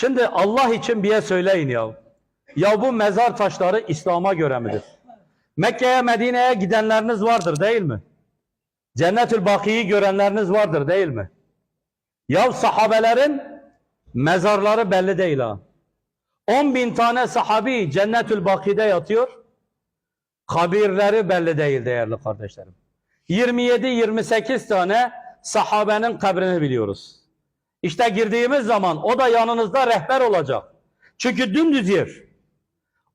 Şimdi Allah için bir söyleyin ya. Ya bu mezar taşları İslam'a göre midir? Mekke'ye, Medine'ye gidenleriniz vardır değil mi? Cennetül Baki'yi görenleriniz vardır değil mi? Ya sahabelerin mezarları belli değil ha. 10 bin tane sahabi Cennetül Baki'de yatıyor. Kabirleri belli değil değerli kardeşlerim. 27-28 tane sahabenin kabrini biliyoruz. İşte girdiğimiz zaman o da yanınızda rehber olacak. Çünkü dümdüz yer.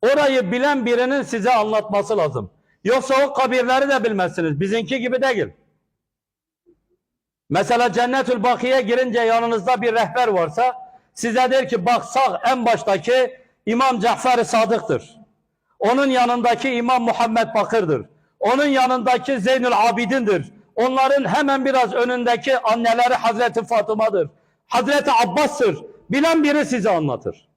Orayı bilen birinin size anlatması lazım. Yoksa o kabirleri de bilmezsiniz. Bizimki gibi değil. Mesela Cennetül Baki'ye girince yanınızda bir rehber varsa size der ki bak sağ en baştaki İmam Cafer-i Sadık'tır. Onun yanındaki İmam Muhammed Bakır'dır. Onun yanındaki Zeynül Abidin'dir. Onların hemen biraz önündeki anneleri Hazreti Fatıma'dır. Hazreti Abbas'tır. Bilen biri size anlatır.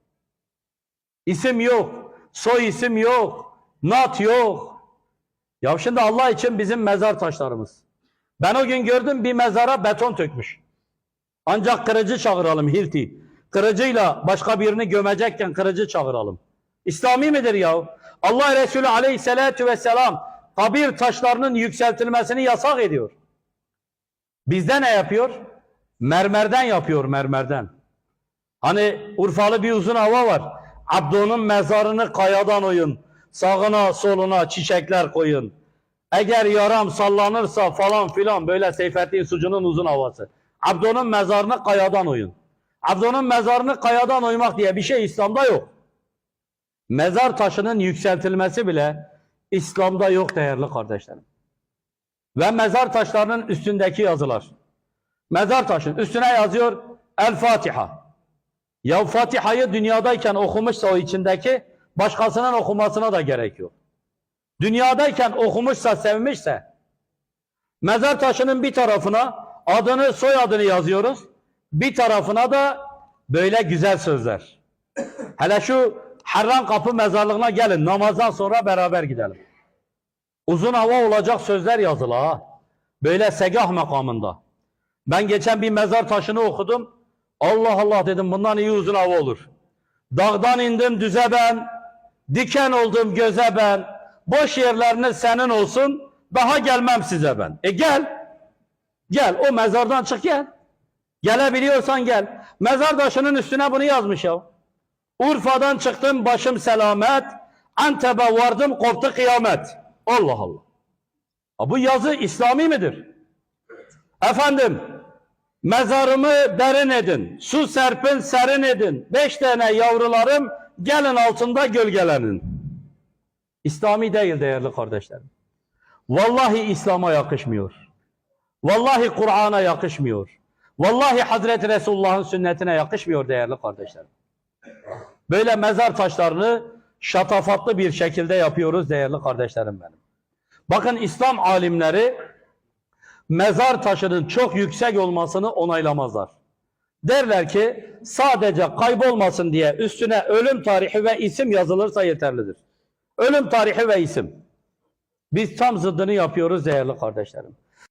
İsim yok. Soy isim yok. Nat yok. Ya şimdi Allah için bizim mezar taşlarımız. Ben o gün gördüm bir mezara beton tökmüş. Ancak kırıcı çağıralım Hilti. Kırıcıyla başka birini gömecekken kırıcı çağıralım. İslami midir ya? Allah Resulü aleyhissalatu vesselam kabir taşlarının yükseltilmesini yasak ediyor. Bizde ne yapıyor? Mermerden yapıyor mermerden. Hani Urfalı bir uzun hava var. Abdo'nun mezarını kayadan oyun. Sağına soluna çiçekler koyun. Eğer yaram sallanırsa falan filan böyle Seyfettin Sucu'nun uzun havası. Abdo'nun mezarını kayadan oyun. Abdo'nun mezarını kayadan oymak diye bir şey İslam'da yok. Mezar taşının yükseltilmesi bile İslam'da yok değerli kardeşlerim. Ve mezar taşlarının üstündeki yazılar. Mezar taşın üstüne yazıyor El Fatiha. Ya Fatiha'yı dünyadayken okumuşsa o içindeki başkasının okumasına da gerek yok. Dünyadayken okumuşsa, sevmişse mezar taşının bir tarafına adını, soyadını yazıyoruz. Bir tarafına da böyle güzel sözler. Hele şu Harran Kapı mezarlığına gelin. Namazdan sonra beraber gidelim. Uzun hava olacak sözler yazılı ha. Böyle segah makamında. Ben geçen bir mezar taşını okudum. Allah Allah dedim bundan iyi uzun hava olur. Dağdan indim düze ben, diken oldum göze ben, boş yerleriniz senin olsun, daha gelmem size ben. E gel, gel o mezardan çık gel. Gelebiliyorsan gel. Mezar taşının üstüne bunu yazmış ya. Urfa'dan çıktım başım selamet, Antep'e vardım koptu kıyamet. Allah Allah. Ha, bu yazı İslami midir? Efendim, mezarımı derin edin, su serpin serin edin, beş tane yavrularım gelin altında gölgelenin. İslami değil değerli kardeşlerim. Vallahi İslam'a yakışmıyor. Vallahi Kur'an'a yakışmıyor. Vallahi Hazreti Resulullah'ın sünnetine yakışmıyor değerli kardeşlerim. Böyle mezar taşlarını şatafatlı bir şekilde yapıyoruz değerli kardeşlerim benim. Bakın İslam alimleri mezar taşının çok yüksek olmasını onaylamazlar. Derler ki sadece kaybolmasın diye üstüne ölüm tarihi ve isim yazılırsa yeterlidir. Ölüm tarihi ve isim. Biz tam zıddını yapıyoruz değerli kardeşlerim.